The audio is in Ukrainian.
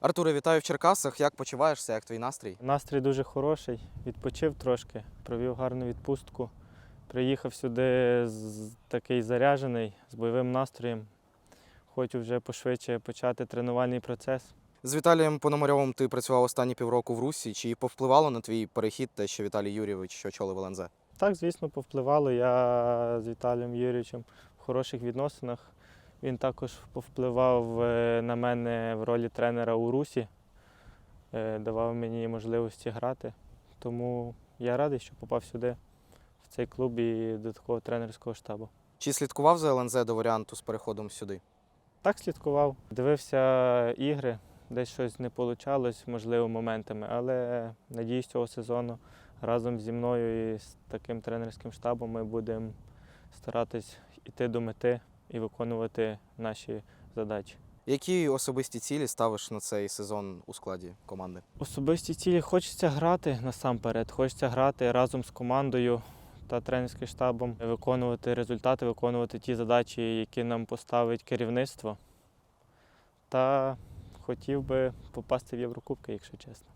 Артуре, вітаю в Черкасах. Як почуваєшся? Як твій настрій? Настрій дуже хороший, відпочив трошки, провів гарну відпустку. Приїхав сюди з такий заряджений, з бойовим настроєм. Хочу вже пошвидше почати тренувальний процес. З Віталієм Пономарьовим ти працював останні півроку в Русі. Чи повпливало на твій перехід те, що Віталій Юрійович очолив ЛНЗ? Так, звісно, повпливало. Я з Віталієм Юрійовичем в хороших відносинах. Він також повпливав е, на мене в ролі тренера у Русі, е, давав мені можливості грати. Тому я радий, що попав сюди, в цей клуб і до такого тренерського штабу. Чи слідкував за ЛНЗ до варіанту з переходом сюди? Так слідкував, дивився ігри, десь щось не вийшло, можливо, моментами, але надіюсь, цього сезону разом зі мною і з таким тренерським штабом ми будемо старатись йти до мети і виконувати наші задачі. Які особисті цілі ставиш на цей сезон у складі команди? Особисті цілі хочеться грати насамперед, хочеться грати разом з командою та тренерським штабом, виконувати результати, виконувати ті задачі, які нам поставить керівництво. Та хотів би попасти в Єврокубки, якщо чесно.